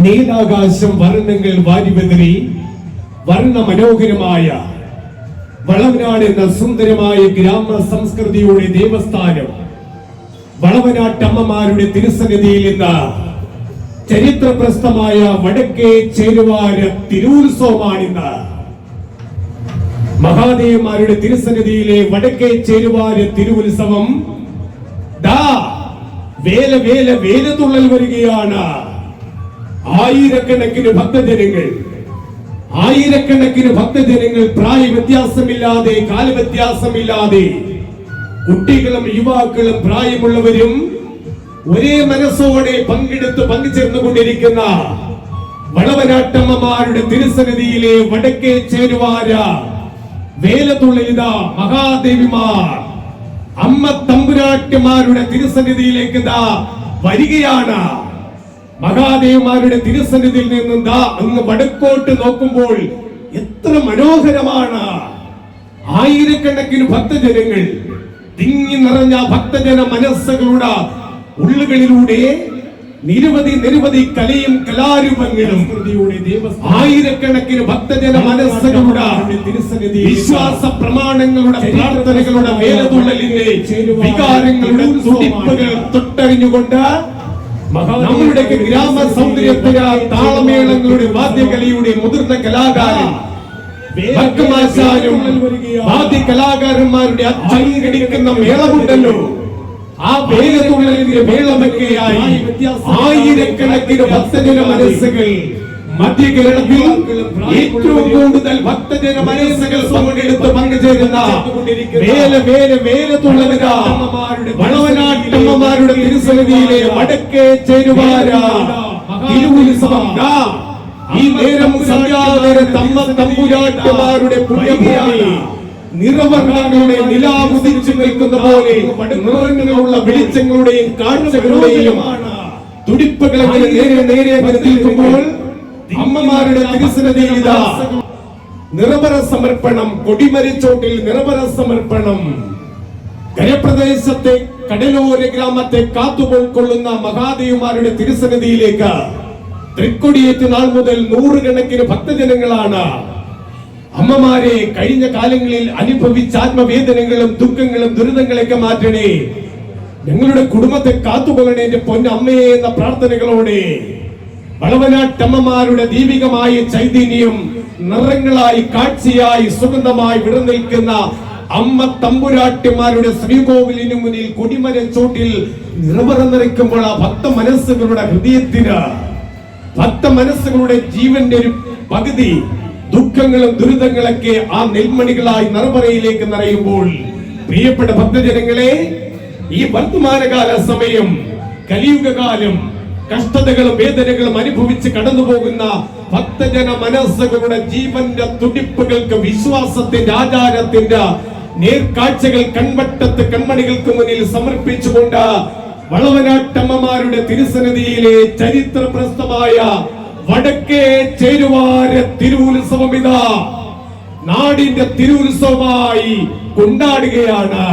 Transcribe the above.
നീലാകാശം വർണങ്ങൾ വാരിവെതിരി വർണ മനോഹരമായ വളവനാട് എന്ന സുന്ദരമായ ഗ്രാമ സംസ്കൃതിയുടെ ദേവസ്ഥാനം വളവനാട്ടമ്മമാരുടെ തിരുസന്നിധിയിൽ നിന്ന് ചരിത്രപ്രസ്ഥമായ വടക്കേ ചേരുവാര തിരുത്സവമാണിന്ന് മഹാദേവന്മാരുടെ തിരുസന്നിധിയിലെ വടക്കേ ചേരുവാര തിരുവുത്സവം ദാ വേല വേല വേലതുള്ളൽ വരികയാണ്. ആയിരക്കണക്കിന് ഭക്തജനങ്ങൾ ആയിരക്കണക്കിന് ഭക്തജനങ്ങൾ പ്രായ വ്യത്യാസമില്ലാതെ കാലവ്യത്യാസമില്ലാതെ കുട്ടികളും യുവാക്കളും പ്രായമുള്ളവരും ഒരേ മനസ്സോടെ പങ്കെടുത്ത് പങ്കുചേർന്നുകൊണ്ടിരിക്കുന്ന വളവനാട്ടമ്മമാരുടെ തിരുസന്നിധിയിലെ വടക്കേ ചേരുവാര വേലതുള്ളിത മഹാദേവിമാർ. അമ്മ തമ്പുരാട്ടിമാരുടെ തിരുസന്നിധിയിലേക്ക് ദാ വരികയാണ്. മഹാദേവന്മാരുടെ തിരുസന്നിധിയിൽ നിന്ന് ദാ അങ്ങ് വടക്കോട്ട് നോക്കുമ്പോൾ എത്ര മനോഹരമാണ്. ആയിരക്കണക്കിന് ഭക്തജനങ്ങൾ തിങ്ങി നിറഞ്ഞ ഭക്തജന മനസ്സുകളുടെ ഉള്ളുകളിലൂടെ നിരവധി നിരവധി കലയും കലാരൂപങ്ങളും ആയിരക്കണക്കിന് ഭക്തജന മനസ്സുകളുടെ വിശ്വാസ പ്രമാണങ്ങളുടെ പ്രാർത്ഥനകളുടെ വേലതുള്ളലിന്റെ വികാരങ്ങളുടെ തുടിപ്പുകൾ തൊട്ടറിഞ്ഞുകൊണ്ട് നമ്മളുടെ ഗ്രാമ സൗന്ദര്യത്തിന് താളമേളങ്ങളുടെ വാദ്യകലയുടെ മുതിർന്ന കലാകാരൻ ഭക്തമാശാനും വാദ്യ കലാകാരന്മാരുടെ അച്ചടിക്കുന്ന മേളമുണ്ടല്ലോ. ആ വേലതുള്ളലിന്റെ മേളമൊക്കെയായി ആയിരക്കണക്കിന് ഭക്തജന മനസ്സുകൾ മധ്യ കേരളത്തിൽ ഏറ്റവും കൂടുതൽ ഭക്തജന മനസ്സുകൾ പങ്കെടുത്ത് പങ്കുചേരുന്ന വേല വേല വേലതുള്ളലിന വളവനാട്ടമ്മമാരുടെ തിരുസന്നിധിയിലെ വടക്കേ ചേരുവാര. ഈ നേരം സന്ധ്യാനേര തമ്മ തമ്പുരാട്ടുമാരുടെ പുണ്യഭൂമി. നിറവർണങ്ങളുടെ നിലാവുദിച്ചു നിൽക്കുന്ന പോലെ നിറങ്ങളുള്ള വെളിച്ചങ്ങളുടെയും കാഴ്ചകളുടെയും തുടിപ്പുകൾ നേരെ നേരെ നിൽക്കുമ്പോൾ അമ്മമാരുടെ തിരുസന്നിധിയിൽ ഇതാ. നിറവറ സമർപ്പണം കൊടിമരിച്ചോട്ടിൽ നിറവറ സമർപ്പണം. കരപ്രദേശത്തെ കടലോര ഗ്രാമത്തെ കാത്തുപോൾക്കൊള്ളുന്ന മഹാദേവിമാരുടെ തിരുസന്നിധിയിലേക്ക് തൃക്കൊടിയേറ്റ് നാൾ മുതൽ നൂറുകണക്കിന് ഭക്തജനങ്ങളാണ്. അമ്മമാരെ കഴിഞ്ഞ കാലങ്ങളിൽ അനുഭവിച്ച ആത്മവേദനകളും ദുഃഖങ്ങളും ദുരിതങ്ങളൊക്കെ മാറ്റണേ. ഞങ്ങളുടെ കുടുംബത്തെ കാത്തുകൊള്ളണേ എന്റെ പൊന്നമ്മയെ എന്ന പ്രാർത്ഥനകളോടെ. വളവനാട്ടമ്മമാരുടെ ദീപികമായ ചൈതന്യം നിറങ്ങളായി കാഴ്ചയായി സുഗന്ധമായി വിടനിൽക്കുന്ന അമ്മ തമ്പുരാട്ടിമാരുടെ ശ്രീകോവിലിന് മുന്നിൽ കൊടിമര ചോട്ടിൽ നിറവറന്നിരിക്കുമ്പോൾ ആ ഭക്ത മനസ്സുകളുടെ ഹൃദയത്തിന് ഭക്ത മനസ്സുകളുടെ ജീവന്റെ ഒരു പകുതി ദുഃഖങ്ങളും ദുരിതങ്ങളൊക്കെ ആ നെൽമണികളായി നിറവറയിലേക്ക് നിറയുമ്പോൾ പ്രിയപ്പെട്ട ഭക്തജനങ്ങളെ ഈ വർത്തമാനകാല സമയം കലിയുഗകാലം കഷ്ടതകളും വേദനകളും അനുഭവിച്ച് കടന്നുപോകുന്ന ഭക്തജന മനസ്സുകളുടെ ജീവന്റെ തുടിപ്പുകൾക്ക് വിശ്വാസത്തിന്റെ ആചാരത്തിന്റെ നേർക്കാഴ്ചകൾ കൺവട്ടത്ത് കൺമണികൾക്ക് മുന്നിൽ സമർപ്പിച്ചുകൊണ്ട് വളവനാട്ടമ്മമാരുടെ തിരുസന്നിധിയിലെ ചരിത്ര പ്രസ്തമായ വടക്കേ ചേരുവാര തിരുവുത്സവം ഇതാ. നാടിന്റെ തിരുവുത്സവമായി കൊണ്ടാടുകയാണ്.